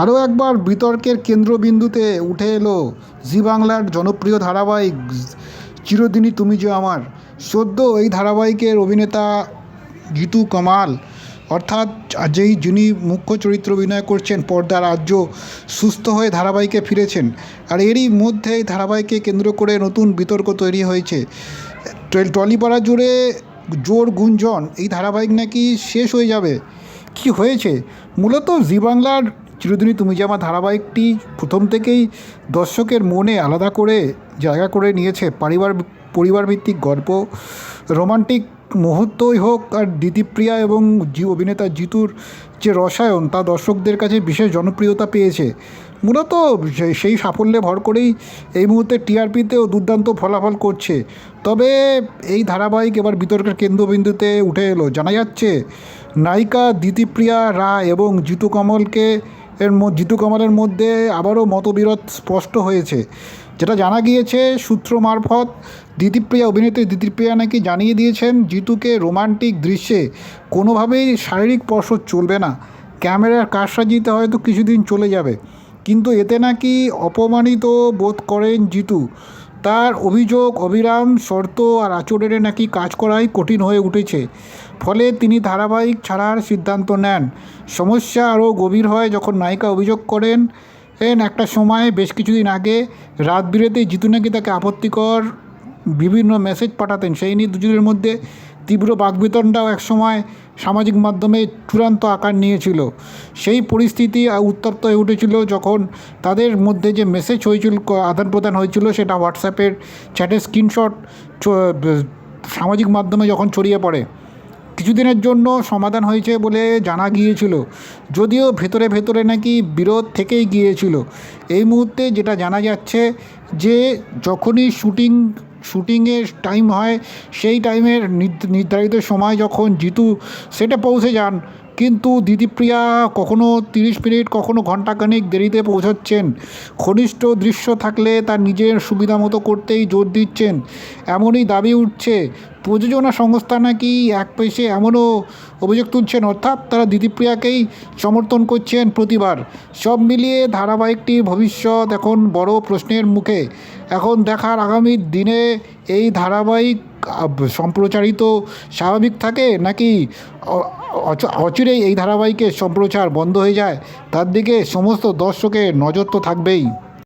আরও একবার বিতর্কের কেন্দ্রবিন্দুতে উঠে এলো জি বাংলার জনপ্রিয় ধারাবাহিক, চিরদিনই তুমি যে আমার। সদ্য এই ধারাবাহিকের অভিনেতা জিতু কামাল, অর্থাৎ যেই যিনি মুখ্য চরিত্র অভিনয় করছেন, পর্দার আর্য সুস্থ হয়ে ধারাবাহিকে ফিরেছেন। আর এরই মধ্যে এই ধারাবাহিককে কেন্দ্র করে নতুন বিতর্ক তৈরি হয়েছে। টলিপাড়া জুড়ে জোর গুঞ্জন, এই ধারাবাহিক নাকি শেষ হয়ে যাবে? কি হয়েছে? মূলত জি বাংলার চিরদিনই তুমি যে আমার ধারাবাহিকটি প্রথম থেকেই দর্শকের মনে আলাদা করে, জায়গা করে নিয়েছে, পরিবার পরিবার ভিত্তিক গল্প, রোমান্টিক মুহূর্তই হোক আর দিদিপ্রিয়া এবং জি, অভিনেতা জিতুর যে রসায়ন তা দর্শকদের কাছে বিশেষ জনপ্রিয়তা পেয়েছে। মূলত সেই সাফল্যে ভর করেই এই মুহূর্তে টিআরপিতেও দুর্দান্ত ফলাফল করছে। তবে এই ধারাবাহিক এবার বিতর্কের কেন্দ্রবিন্দুতে উঠে এলো। জানা যাচ্ছে, নায়িকা দিতিপ্রিয়া রায় এবং জিতু কমলকে এর জিতু কামালের মধ্যে আবারও মতবিরোধ স্পষ্ট হয়েছে। যেটা জানা গিয়েছে, সূত্র মারফত দিদিপ্রিয়া অভিনেত্রী দিদিপ্রিয়া নাকি জানিয়ে দিয়েছেন, জিতুকে রোমান্টিক দৃশ্যে কোনোভাবেই শারীরিক স্পর্শ চলবে না। ক্যামেরার কারসাজিতে হয়তো কিছুদিন চলে যাবে। কিন্তু এতে নাকি অপমানিত বোধ করেন জিতু। তার অভিযোগ, অবিরাম শর্ত আর আচরণে নাকি কাজ করাই কঠিন হয়ে উঠেছে। ফলে তিনি ধারাবাহিক ছাড়ার সিদ্ধান্ত নেন। সমস্যা আরও গভীর হয় যখন নায়িকা অভিযোগ করেন, এন, একটা সময়, বেশ কিছুদিন আগে, রাত বিরেতে জিতু নাকি তাকে আপত্তিকর বিভিন্ন মেসেজ পাঠাতেন। সেই নিয়ে দুজনের মধ্যে তীব্র বাকবিতণ্ডাও একসময় সামাজিক মাধ্যমে চূড়ান্ত আকার নিয়েছিল। সেই পরিস্থিতি উত্তপ্ত হয়ে উঠেছিল যখন তাদের মধ্যে যে মেসেজ হয়েছিল আদান প্রদান হয়েছিল সেটা হোয়াটসঅ্যাপের চ্যাটের স্ক্রিনশট সামাজিক মাধ্যমে যখন ছড়িয়ে পড়ে। কিছুদিনের জন্য সমাধান হয়েছে বলে জানা গিয়েছিল, যদিও ভেতরে ভেতরে নাকি বিরোধ থেকেই গিয়েছিল। এই মুহূর্তে যেটা জানা যাচ্ছে যে, যখনই শুটিং শুটিংয়ের টাইম হয় সেই টাইমের নির্ধারিত সময় যখন জিতু সেটে পৌঁছে যান কিন্তু দিদিপ্রিয়া কখনো তিরিশ মিনিট, কখনো ঘন্টাখানিক দেরিতে পৌঁছাচ্ছেন। ঘনিষ্ঠ দৃশ্য থাকলে তার নিজের সুবিধা মতো করতেই জোর দিচ্ছেন। এমনই দাবি উঠছে, প্রযোজনা সংস্থা নাকি এক পেশে এমনও অভিযোগ তুলছেন। অর্থাৎ তারা দিদিপ্রিয়াকেই সমর্থন করছেন প্রতিবার। সব মিলিয়ে ধারাবাহিকটির ভবিষ্যৎ এখন বড় প্রশ্নের মুখে। এখন দেখার আগামী দিনে এই ধারাবাহিক সম্প্রচারিত স্বাভাবিক থাকে নাকি অচিরেই এই ধারাবাহিকের সম্প্রচার বন্ধ হয়ে যায়? তার দিকে সমস্ত দর্শকের নজর তো থাকবেই।